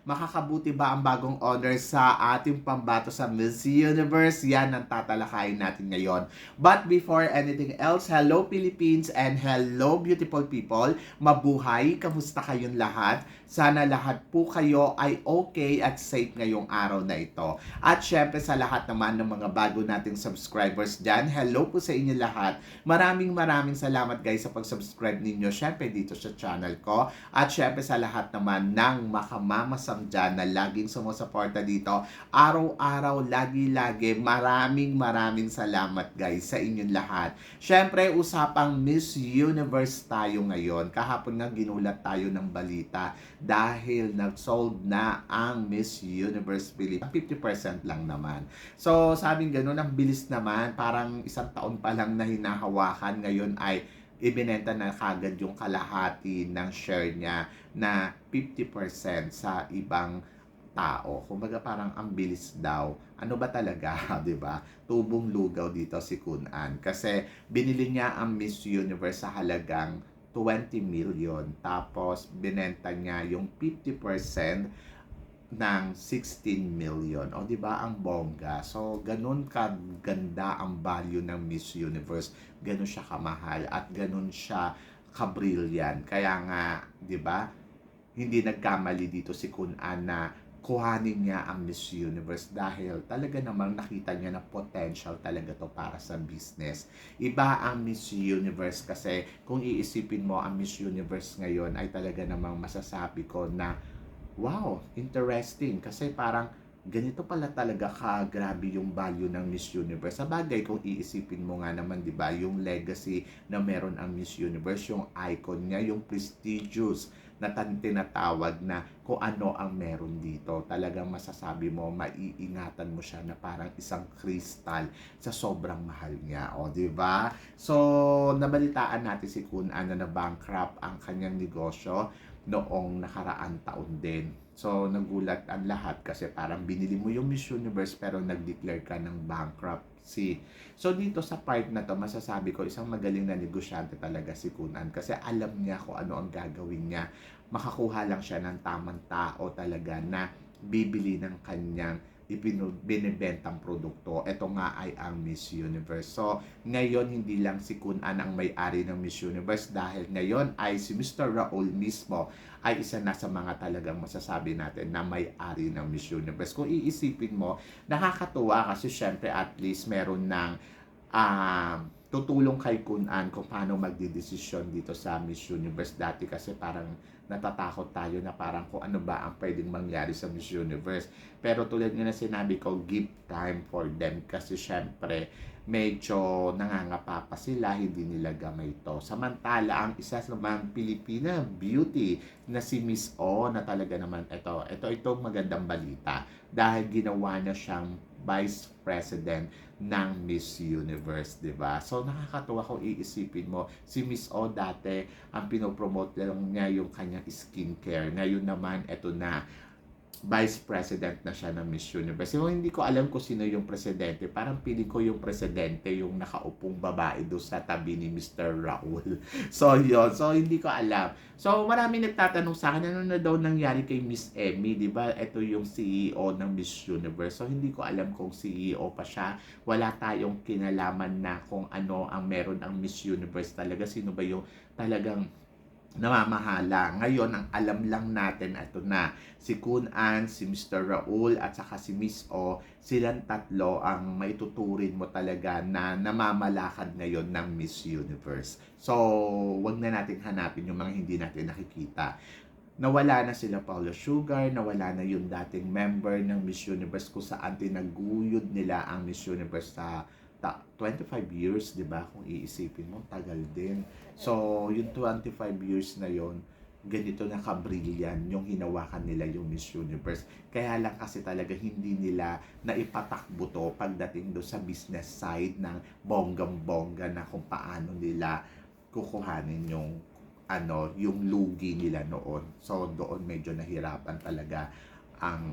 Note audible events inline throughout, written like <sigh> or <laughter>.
Makakabuti ba ang bagong owner sa ating pambato sa Miss Universe? Yan ang tatalakayin natin ngayon. But before anything else, hello Philippines and hello beautiful people. Mabuhay! Kamusta kayong lahat? Sana lahat po kayo ay okay at safe ngayong araw na ito. At syempre sa lahat naman ng mga bago nating subscribers dyan, hello po sa inyo lahat. Maraming maraming salamat guys sa pag-subscribe ninyo syempre dito sa channel ko. At syempre sa lahat naman ng makamamasam dyan na laging sumusuporta dito. Araw-araw, lagi-lagi, maraming maraming salamat guys sa inyong lahat. Syempre usapang Miss Universe tayo ngayon. Kahapon nga ginulat tayo ng balita dahil nag-sold na ang Miss Universe Philippines. 50% lang naman. So, sabing ganun, ang bilis naman. Parang isang taon pa lang na hinahawakan. Ngayon ay ibinenta na kagad yung kalahati ng share niya na 50% sa ibang tao. Kumbaga parang ang bilis daw. Ano ba talaga, <laughs> 'di ba? Tubong lugaw dito si Kunan kasi binili niya ang Miss Universe sa halagang 20 million tapos binenta niya yung 50% ng 16 million. O di ba ang bongga? So ganun kaganda ang value ng Miss Universe. Ganun siya kamahal at ganun siya kabrilliant. Kaya nga, di ba? Hindi nagkamali dito si Kun An na kuhanin niya ang Miss Universe dahil talaga namang nakita niya na potential talaga to para sa business. Iba ang Miss Universe kasi kung iisipin mo ang Miss Universe ngayon ay talaga namang masasabi ko na wow, interesting kasi parang ganito pala talaga ka grabe yung value ng Miss Universe. Sa bagay, kung iisipin mo nga naman, di ba, yung legacy na meron ang Miss Universe, yung icon niya, yung prestigious na tinatawag na kung ano ang meron dito. Talagang masasabi mo, maiingatan mo siya na parang isang kristal sa sobrang mahal niya. O, di ba? So, nabalitaan natin si Kun Ana na bankrupt ang kanyang negosyo noong nakaraan taon din. So, nagulat ang lahat kasi parang binili mo yung Miss Universe pero nag-declare ka ng bankruptcy. So, dito sa part na to, masasabi ko, isang magaling na negosyante talaga si Kunan kasi alam niya kung ano ang gagawin niya. Makakuha lang siya ng tamang tao talaga na bibili ng kanyang ipinu- binibentang produkto. Ito nga ay ang Miss Universe. So, ngayon hindi lang si Kun An ang may-ari ng Miss Universe dahil ngayon ay si Mr. Raul mismo ay isa na sa mga talagang masasabi natin na may-ari ng Miss Universe. Kung iisipin mo, nakakatuwa kasi syempre at least meron ng ah tutulong kay Kun An kung paano magdidesisyon dito sa Miss Universe. Dati kasi parang natatakot tayo na parang kung ano ba ang pwedeng mangyari sa Miss Universe. Pero tulad nga na sinabi ko, give time for them kasi syempre medyo nangangapa pa sila, hindi nila gamay ito. Samantala, ang isa sa mga Pilipina beauty na si Miss O na talaga naman ito, ito itong magandang balita dahil ginawa na siyang Vice President ng Miss Universe, 'di ba? So nakakatuwa kung iisipin mo, si Miss O dati ang pinopromote lang niya yung kanyang skincare. Ngayon naman eto na Vice President na siya ng Miss Universe. So, hindi ko alam kung sino yung presidente. Parang pili ko yung presidente yung nakaupong babae doon sa tabi ni Mr. Raul. <laughs> So, yun. So, hindi ko alam. So, marami nagtatanong sa akin, ano na daw nangyari kay Miss Emmy, di ba? Ito yung CEO ng Miss Universe. So, hindi ko alam kung CEO pa siya. Wala tayong kinalaman na kung ano ang meron ang Miss Universe talaga. Sino ba yung talagang namamahala. Ngayon, ang alam lang natin, ito na, si Kun An, si Mr. Raul, at saka si Miss O, silang tatlo ang maituturin mo talaga na namamalakad ngayon ng Miss Universe. So, wag na natin hanapin yung mga hindi natin nakikita. Nawala na sila Paula Sugar, nawala na yung dating member ng Miss Universe kung saan tinaguyod nila ang Miss Universe sa ta- 25 years, 'di ba? Kung iisipin mo, tagal din. So, yung 25 years na yon ganito na kabrilyan yung hinawakan nila yung Miss Universe. Kaya lang kasi talaga hindi nila naipatakbo to pagdating do sa business side ng bonggam-bongga na kung paano nila kukuhanin yung ano, yung lugi nila noon. So, doon medyo nahirapan talaga ang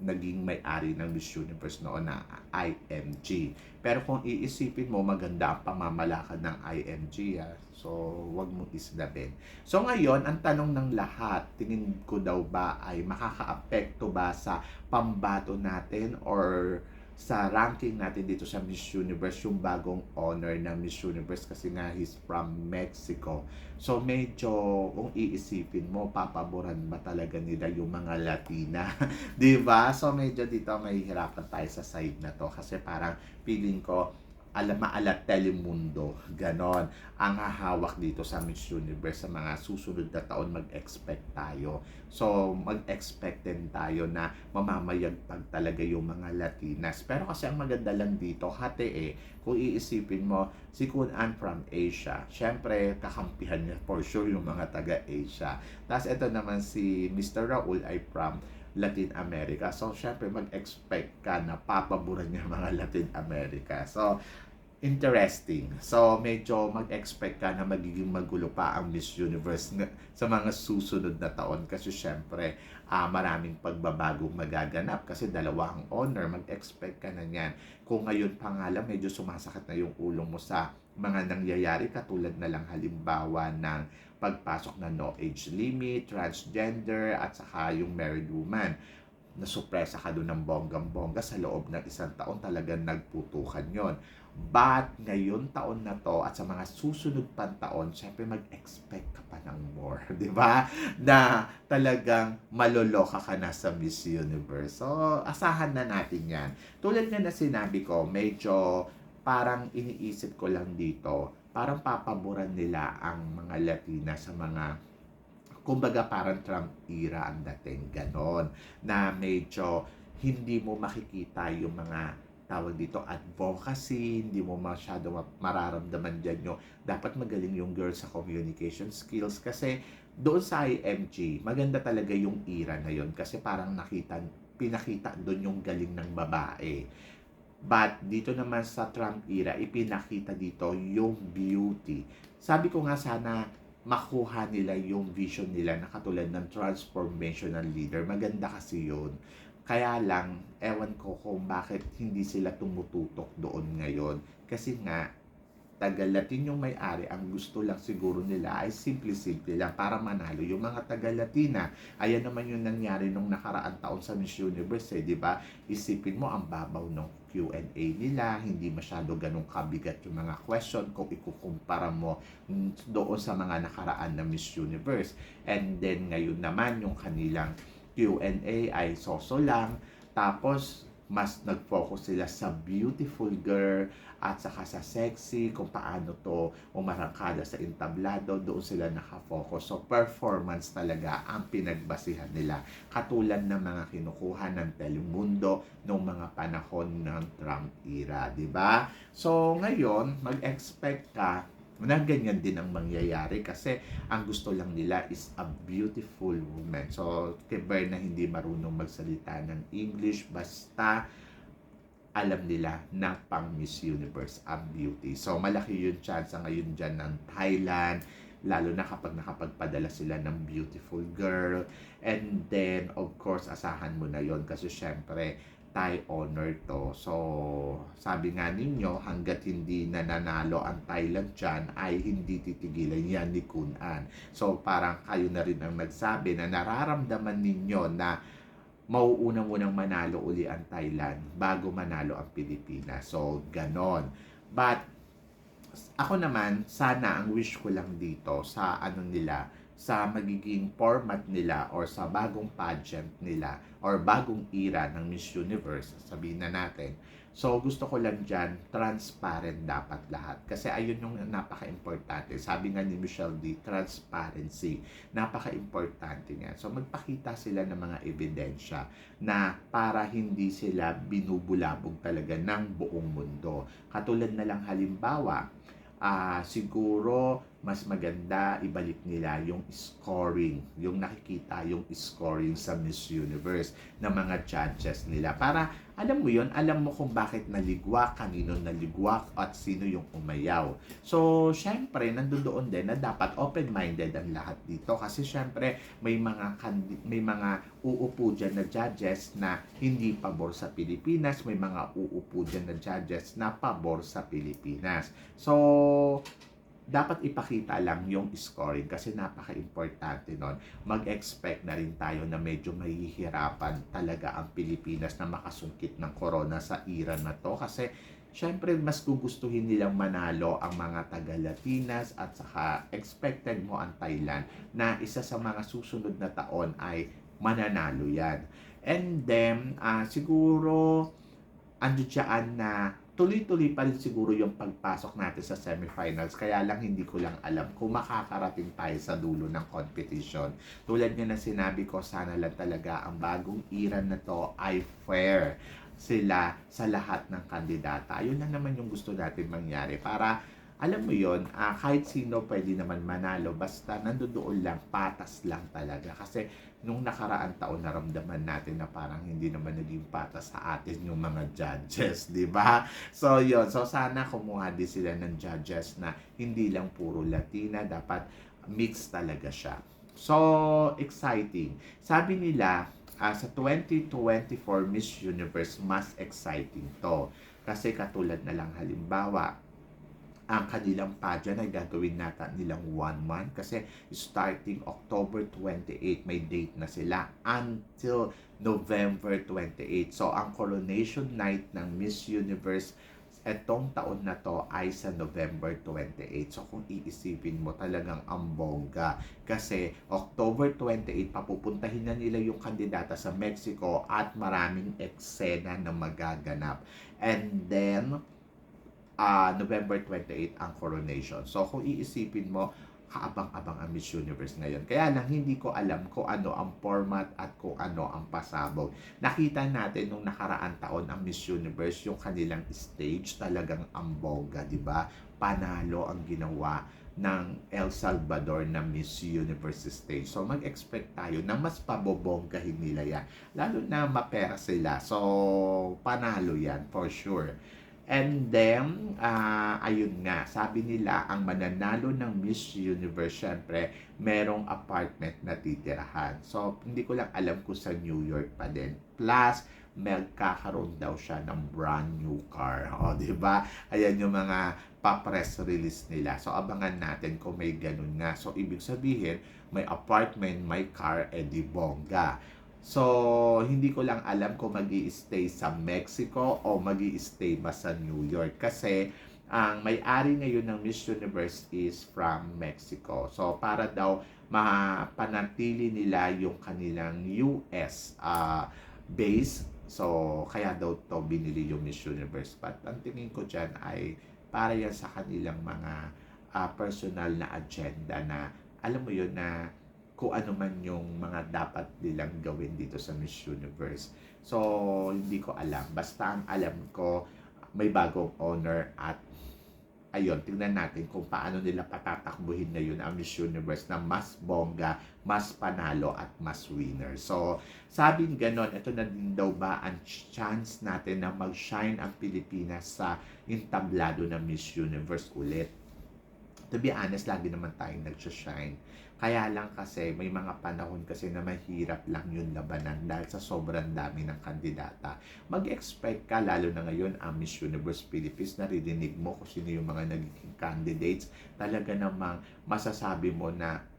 naging may-ari ng Miss Universe noon na IMG. Pero kung iisipin mo, maganda ang pamamalakad ng IMG. Ah. So, wag mo isdabin. So, ngayon, ang tanong ng lahat, tingin ko daw ba ay makakaapekto ba sa pambato natin or sa ranking natin dito sa Miss Universe, yung bagong honor ng Miss Universe kasi nga he's from Mexico. So medyo kung iisipin mo, papaboran ba talaga nila yung mga Latina? <laughs> ba? So medyo dito mahihirapan tayo sa side na to kasi parang feeling ko alam maalat Telemundo, ganon, ang hahawak dito sa Miss Universe sa mga susunod na taon mag-expect tayo. So, mag-expect din tayo na mamamayagpag talaga yung mga Latinas. Pero kasi ang maganda lang dito, hati eh, kung iisipin mo, si Kun An from Asia, syempre, kakampihan niya for sure yung mga taga-Asia. Tapos ito naman si Mr. Raul ay from Latin America. So, syempre, mag-expect ka na papaboran niya <laughs> mga Latin America. So, interesting. So, medyo mag-expect ka na magiging magulo pa ang Miss Universe na- sa mga susunod na taon kasi syempre, ah, maraming pagbabagong magaganap kasi dalawa ang honor. Mag-expect ka na niyan. Kung ngayon pa nga medyo sumasakit na yung ulo mo sa mga nangyayari katulad na lang halimbawa ng pagpasok na no age limit, transgender, at saka yung married woman nasupresa ka doon ng bonggang-bongga sa loob ng isang taon talagang nagputukan yon. But ngayon taon na to at sa mga susunod pang taon, syempre mag-expect ka pa ng more, <laughs> di ba? Na talagang maloloka ka na sa Miss Universe. So, asahan na natin yan. Tulad nga na sinabi ko, medyo parang iniisip ko lang dito, parang papaboran nila ang mga Latina sa mga kumbaga parang Trump era ang dating ganon. Na medyo hindi mo makikita yung mga tawag dito advocacy, hindi mo masyado ma- mararamdaman dyan yung dapat magaling yung girl sa communication skills. Kasi doon sa IMG, maganda talaga yung era na yun. Kasi parang nakita, pinakita doon yung galing ng babae. But dito naman sa Trump era, ipinakita dito yung beauty. Sabi ko nga sana makuha nila yung vision nila na katulad ng transformational leader. Maganda kasi yun. Kaya lang, ewan ko kung bakit hindi sila tumututok doon ngayon. Kasi nga, taga-Latin yung may-ari, ang gusto lang siguro nila ay simple-simple lang para manalo yung mga taga-Latina. Ayan naman yung nangyari nung nakaraan taon sa Miss Universe, eh, di ba? Isipin mo, ang babaw ng Q&A nila, hindi masyado ganong kabigat yung mga question kung ikukumpara mo doon sa mga nakaraan na Miss Universe. And then, ngayon naman, yung kanilang Q&A ay soso lang. Tapos, mas nag-focus sila sa beautiful girl at saka sa sexy, kung paano to umarangkada sa entablado, doon sila nakafocus. So, performance talaga ang pinagbasihan nila. Katulad ng mga kinukuha ng Telemundo noong mga panahon ng Trump era, di ba? So, ngayon, mag-expect ka na ganyan din ang mangyayari kasi ang gusto lang nila is a beautiful woman. So, kay na hindi marunong magsalita ng English, basta alam nila na pang Miss Universe ang beauty. So, malaki yung chance ngayon dyan ng Thailand, lalo na kapag nakapagpadala sila ng beautiful girl. And then, of course, asahan mo na yon kasi syempre, Thai honor to. So, sabi nga ninyo, hanggat hindi nananalo ang Thailand dyan, ay hindi titigilan yan ni Kun An. So, parang kayo na rin ang nagsabi na nararamdaman ninyo na mauuna munang manalo uli ang Thailand bago manalo ang Pilipinas. So, ganon. But, ako naman, sana ang wish ko lang dito sa ano nila, sa magiging format nila or sa bagong pageant nila or bagong era ng Miss Universe, sabihin na natin. So, gusto ko lang dyan, transparent dapat lahat. Kasi ayun yung napaka-importante. Sabi nga ni Michelle D, transparency. Napaka-importante nga. So, magpakita sila ng mga ebidensya na para hindi sila binubulabog talaga ng buong mundo. Katulad na lang halimbawa, ah siguro mas maganda ibalik nila yung scoring, yung nakikita yung scoring sa Miss Universe ng mga judges nila. Para alam mo yon alam mo kung bakit naligwak, kanino naligwak, at sino yung umayaw. So, syempre, nandoon din na dapat open-minded ang lahat dito. Kasi syempre, may mga, may mga uupo dyan na judges na hindi pabor sa Pilipinas. May mga uupo dyan na judges na pabor sa Pilipinas. So, dapat ipakita lang yung scoring kasi napaka-importante nun. Mag-expect na rin tayo na medyo mahihirapan talaga ang Pilipinas na makasungkit ng corona sa era na to kasi syempre mas gugustuhin nilang manalo ang mga taga-Latinas at saka expected mo ang Thailand na isa sa mga susunod na taon ay mananalo yan. And then, ah, siguro, ando dyan na tuloy-tuloy pa rin siguro yung pagpasok natin sa semifinals. Kaya lang hindi ko lang alam kung makakarating tayo sa dulo ng competition. Tulad nga na sinabi ko, sana lang talaga ang bagong era na to ay fair sila sa lahat ng kandidata. Ayun na naman yung gusto natin mangyari para alam mo yon ah, kahit sino pwede naman manalo basta nandoon lang patas lang talaga kasi nung nakaraan taon naramdaman natin na parang hindi naman naging patas sa atin yung mga judges, <laughs> di ba? So yon so sana kumuha din sila ng judges na hindi lang puro Latina, dapat mix talaga siya. So exciting. Sabi nila ah, sa 2024 Miss Universe mas exciting to. Kasi katulad na lang halimbawa, ang kanilang pageant ay gagawin nata nilang one month kasi starting October 28 may date na sila until November 28. So ang coronation night ng Miss Universe etong taon na to ay sa November 28. So kung iisipin mo talagang ang kasi October 28 papupuntahin na nila yung kandidata sa Mexico at maraming eksena na magaganap. And then ah November 28 ang coronation. So kung iisipin mo, kaabang-abang ang Miss Universe ngayon. Kaya lang hindi ko alam kung ano ang format at kung ano ang pasabog. Nakita natin nung nakaraan taon ang Miss Universe, yung kanilang stage talagang ambongga, di ba? Panalo ang ginawa ng El Salvador na Miss Universe stage. So mag-expect tayo na mas pabobonggahin nila yan. Lalo na mapera sila. So panalo yan for sure. And then, ah, ayun nga, sabi nila, ang mananalo ng Miss Universe, syempre, merong apartment na titirahan. So, hindi ko lang alam kung sa New York pa din. Plus, magkakaroon daw siya ng brand new car. <laughs> O, di ba? Ayan yung mga pa-press release nila. So, abangan natin kung may ganun nga. So, ibig sabihin, may apartment, may car, edi bongga. So, hindi ko lang alam kung mag stay sa Mexico o mag stay ba sa New York. Kasi, ang may-ari ngayon ng Miss Universe is from Mexico. So, para daw mapanatili nila yung kanilang US ah, base. So, kaya daw to binili yung Miss Universe. But, ang tingin ko dyan ay para yan sa kanilang mga ah, personal na agenda na alam mo yun na kung ano man yung mga dapat nilang gawin dito sa Miss Universe. So, hindi ko alam. Basta ang alam ko, may bagong owner at ayun, tingnan natin kung paano nila patatakbuhin na yun ang Miss Universe na mas bongga, mas panalo at mas winner. So, sabing ganon, ito na din daw ba ang chance natin na mag-shine ang Pilipinas sa intablado ng Miss Universe ulit to be honest, lagi naman tayong nag-shine. Kaya lang kasi, may mga panahon kasi na mahirap lang yung labanan dahil sa sobrang dami ng kandidata. Mag-expect ka, lalo na ngayon, ang Miss Universe Philippines, naririnig mo kung sino yung mga nagiging candidates. Talaga namang masasabi mo na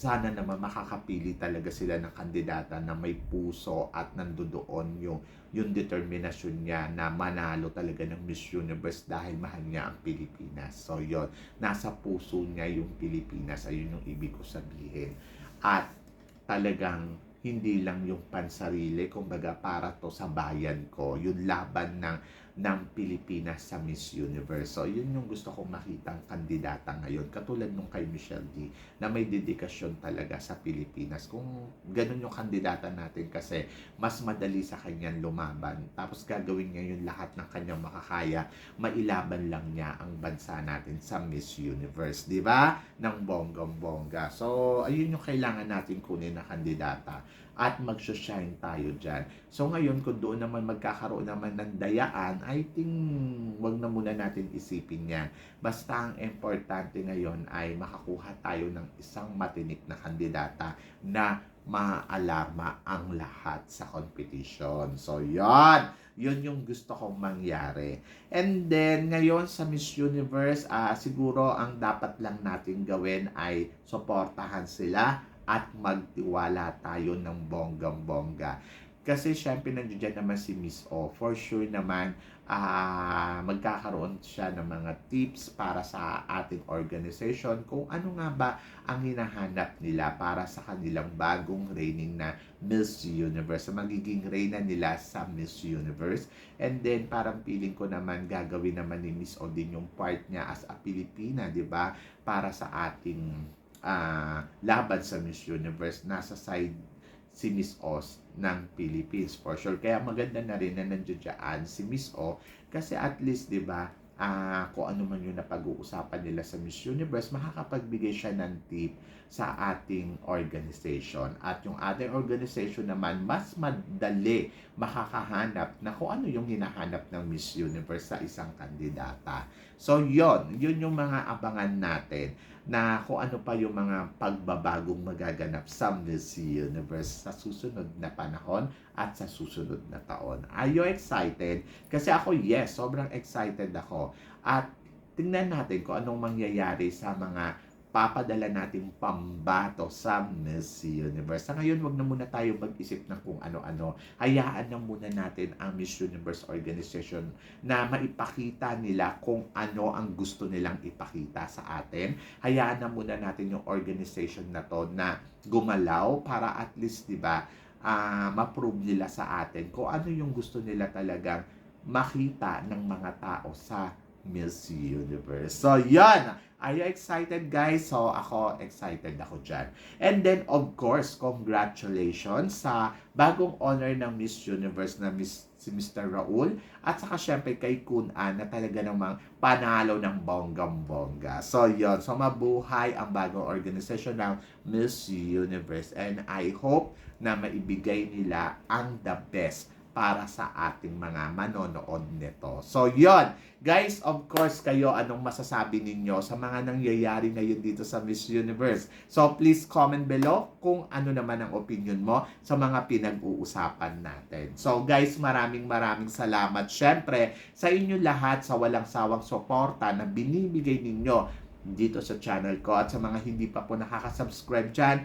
sana naman makakapili talaga sila ng kandidata na may puso at nandoon yung yung determinasyon niya na manalo talaga ng Miss Universe dahil mahal niya ang Pilipinas. So yon nasa puso niya yung Pilipinas, ayun yung ibig ko sabihin. At talagang hindi lang yung pansarili, kumbaga para to sa bayan ko, yung laban ng ng Pilipinas sa Miss Universe. So, yun yung gusto kong makitang kandidata ngayon. Katulad nung kay Michelle D, na may dedikasyon talaga sa Pilipinas. Kung ganun yung kandidata natin kasi mas madali sa kanyang lumaban. Tapos gagawin niya yung lahat ng kanyang makakaya. Mailaban lang niya ang bansa natin sa Miss Universe. Di ba? Ng bonggang-bongga. So, ayun yung kailangan natin kunin na kandidata. At mag-shine tayo dyan. So ngayon, kung doon naman magkakaroon naman ng dayaan, I think wag na muna natin isipin yan. Basta ang importante ngayon ay makakuha tayo ng isang matinik na kandidata na maalarma ang lahat sa competition. So, yon yun yung gusto kong mangyari. And then, ngayon sa Miss Universe, ah, siguro ang dapat lang natin gawin ay suportahan sila at magtiwala tayo ng bonggang-bongga. Kasi syempre nandiyan naman si Miss O. For sure naman, ah magkakaroon siya ng mga tips para sa ating organization kung ano nga ba ang hinahanap nila para sa kanilang bagong reigning na Miss Universe. Magiging reyna nila sa Miss Universe. And then parang feeling ko naman gagawin naman ni Miss O din yung part niya as a Pilipina, di ba? Para sa ating ah, laban sa Miss Universe. Nasa side si Miss O ng Philippines for sure. Kaya maganda na rin na nandiyan dyan si Miss O kasi at least, di ba, ah kung ano man yung napag-uusapan nila sa Miss Universe, makakapagbigay siya ng tip sa ating organization. At yung ating organization naman, mas madali makakahanap na kung ano yung hinahanap ng Miss Universe sa isang kandidata. So, yon yun yung mga abangan natin na kung ano pa yung mga pagbabagong magaganap sa Miss Universe sa susunod na panahon at sa susunod na taon. Are you excited? Kasi ako, yes, sobrang excited ako. At tingnan natin kung anong mangyayari sa mga papadala nating pambato sa Miss Universe. Sa ngayon, wag na muna tayo mag-isip ng kung ano-ano. Hayaan na muna natin ang Miss Universe organization na maipakita nila kung ano ang gusto nilang ipakita sa atin. Hayaan na muna natin yung organization na to na gumalaw para at least, di ba, ah ma-prove nila sa atin kung ano yung gusto nila talagang makita ng mga tao sa Miss Universe. So, yan! Are you excited, guys? So, ako, excited ako dyan. And then, of course, congratulations sa bagong honor ng Miss Universe na Miss, si Mr. Raul. At saka, syempre, kay Kun An na talaga namang panalo ng bonggang-bongga. So, yon So, mabuhay ang bagong organization ng Miss Universe. And I hope na maibigay nila ang the best para sa ating mga manonood nito. So, yon Guys, of course, kayo, anong masasabi ninyo sa mga nangyayari ngayon dito sa Miss Universe? So, please comment below kung ano naman ang opinion mo sa mga pinag-uusapan natin. So, guys, maraming maraming salamat. Syempre, sa inyo lahat sa walang sawang suporta na binibigay ninyo dito sa channel ko at sa mga hindi pa po nakaka-subscribe dyan,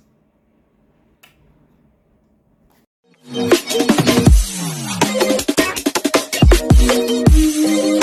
Thank you.